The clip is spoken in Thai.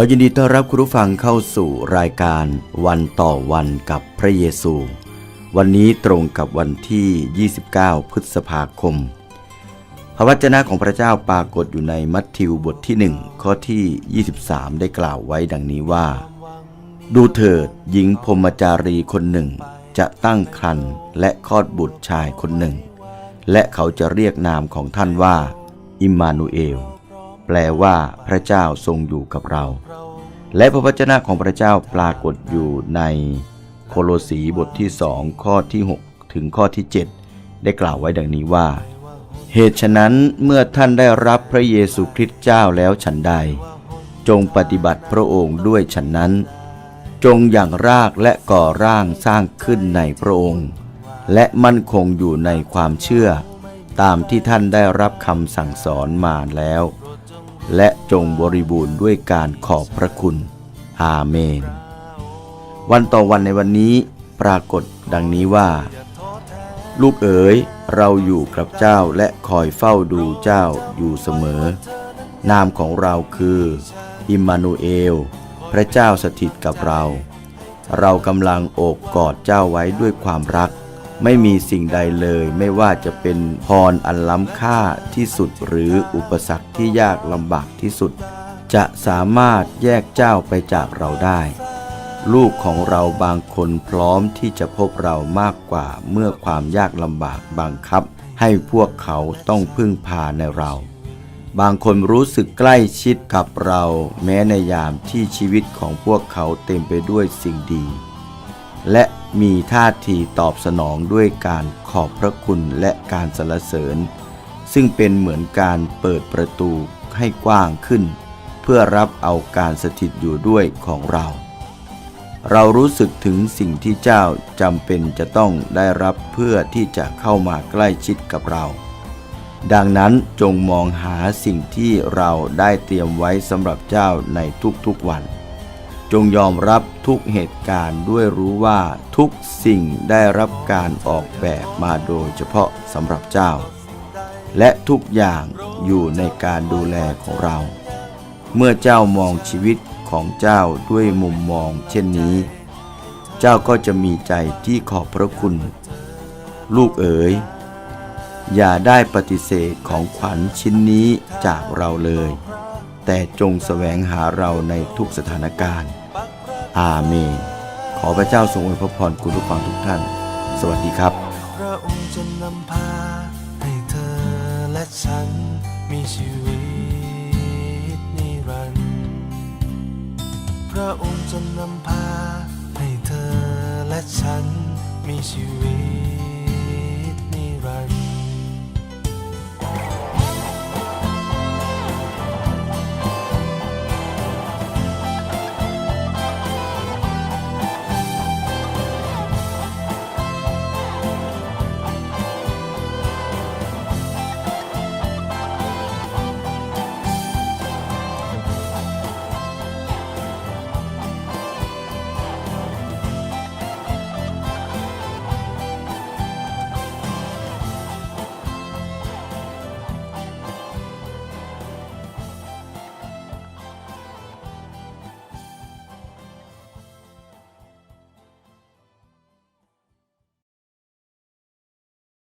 ขอยินดีต้อนรับคุณผู้ฟังเข้าสู่รายการวันต่อวันกับพระเยซู วันนี้ตรงกับวันที่ 29 พฤษภาคม พระวจนะของพระเจ้าปรากฏอยู่ในมัทธิวบทที่ 1 ข้อที่ 23 ได้กล่าวไว้ดังนี้ว่า ดูเถิดหญิงพรมจารีคนหนึ่ง จะตั้งครรภ์และคลอดบุตรชายคนหนึ่ง และเขาจะเรียกนามของท่านว่า อิมมานูเอล แปลว่าพระเจ้าทรงอยู่กับเรา และพระวจนะของพระเจ้าปรากฏอยู่ในโคโลสีบทที่สองข้อที่ 6 ถึงข้อที่ 7 ได้กล่าวไว้ดังนี้ว่า เหตุฉะนั้นเมื่อท่านได้รับพระเยซูคริสต์เจ้าแล้วฉันใด จงปฏิบัติพระองค์ด้วยฉันนั้น จงอย่างรากและก่อร่างสร้างขึ้นในพระองค์ และมั่นคงอยู่ในความเชื่อ ตามที่ท่านได้รับคำสั่งสอนมาแล้ว และจงบริบูรณ์ด้วยการขอบพระคุณ อาเมน วันต่อวันในวันนี้ปรากฏดังนี้ว่า ลูกเอ๋ยเราอยู่กับเจ้าและคอยเฝ้าดูเจ้าอยู่เสมอ นามของเราคือ อิมมานูเอล พระเจ้าสถิตกับเรา เรากำลังโอบกอดเจ้าไว้ด้วยความรัก ไม่มีสิ่งใดเลย ไม่ว่าจะเป็นพรอันล้ำค่าที่สุดหรืออุปสรรคที่ยากลำบากที่สุด จะสามารถแยกเจ้าไปจากเราได้ ลูกของเราบางคนพร้อมที่จะพบเรามากกว่าเมื่อความยากลำบากบังคับ ให้พวกเขาต้องพึ่งพาในเรา บางคนรู้สึกใกล้ชิดกับเรา แม้ในยามที่ชีวิตของพวกเขาเต็มไปด้วยสิ่งดี และ มีท่าทีตอบสนองด้วยการขอบพระคุณและการสรรเสริญ ซึ่งเป็นเหมือนการเปิดประตูให้กว้างขึ้น เพื่อรับเอาการสถิตอยู่ด้วยของเรา เรารู้สึกถึงสิ่งที่เจ้าจำเป็นจะต้องได้รับเพื่อที่จะเข้ามาใกล้ชิดกับเรา ดังนั้นจงมองหาสิ่งที่เราได้เตรียมไว้สำหรับเจ้าในทุกๆวัน จงยอมรับทุกเหตุการณ์ด้วยรู้ว่าทุกสิ่งได้รับการออกแบบมาโดยเฉพาะสำหรับเจ้า และทุกอย่างอยู่ในการดูแลของเรา เมื่อเจ้ามองชีวิตของเจ้าด้วยมุมมองเช่นนี้ เจ้าก็จะมีใจที่ขอบพระคุณ ลูกเอ๋ย อย่าได้ปฏิเสธของขวัญชิ้นนี้จากเราเลย แต่จงแสวงหาเราในทุกสถานการณ์ อาเมน ขอพระเจ้าทรงอวยพรคุณผู้ฟังทุกท่าน สวัสดีครับ พระองค์จะนำพาให้เธอและฉันมีชีวิตนิรันดร์พระองค์จะนำพาให้เธอและฉันมีชีวิต